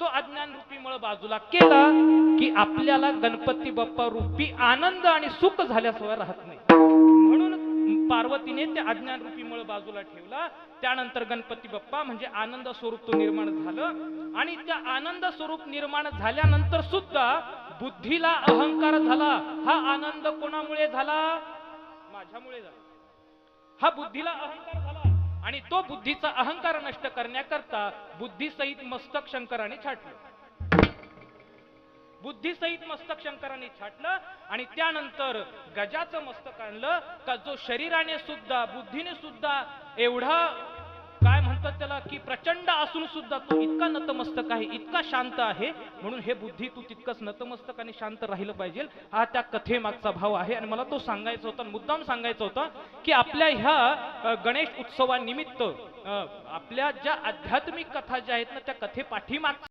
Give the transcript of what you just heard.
तो अज्ञान रूपी मळ बाजूला केला की आपल्याला गणपती बाप्पा रूपी आनंद आणि सुख झाल्याशिवाय राहत नाही. म्हणून पार्वतीने त्या अज्ञान रूपी मळ बाजूला ठेवला. त्यानंतर गणपती बाप्पा म्हणजे आनंद स्वरूप तो निर्माण झालं. आणि त्या आनंद स्वरूप निर्माण झाल्यानंतर सुद्धा बुद्धीला अहंकार झाला. हा आनंद कोणामुळे झाला? माझ्यामुळे झाला. हा बुद्धीला अहंकार झाला. आणि तो बुद्धीचा अहंकार नष्ट करण्याकरता बुद्धीसहित मस्तक शंकराने छाटलं. बुद्धीसहित मस्तक शंकराने छाटलं आणि त्यानंतर गजाचं मस्तक आणलं का जो शरीराने सुद्धा बुद्धीने सुद्धा एवढा काय त्याला की प्रचंड असून सुद्धा तो इतका नतमस्तक आहे इतका शांत आहे म्हणून हे बुद्धी तू तितकंच नतमस्तक आणि शांत राहिलं पाहिजे. हा त्या कथेमागचा भाव आहे आणि मला तो सांगायचा होता मुद्दाम सांगायचा होता की आपल्या ह्या गणेश उत्सवानिमित्त आपल्या ज्या आध्यात्मिक कथा ज्या आहेत ना त्या कथे पाठीमाग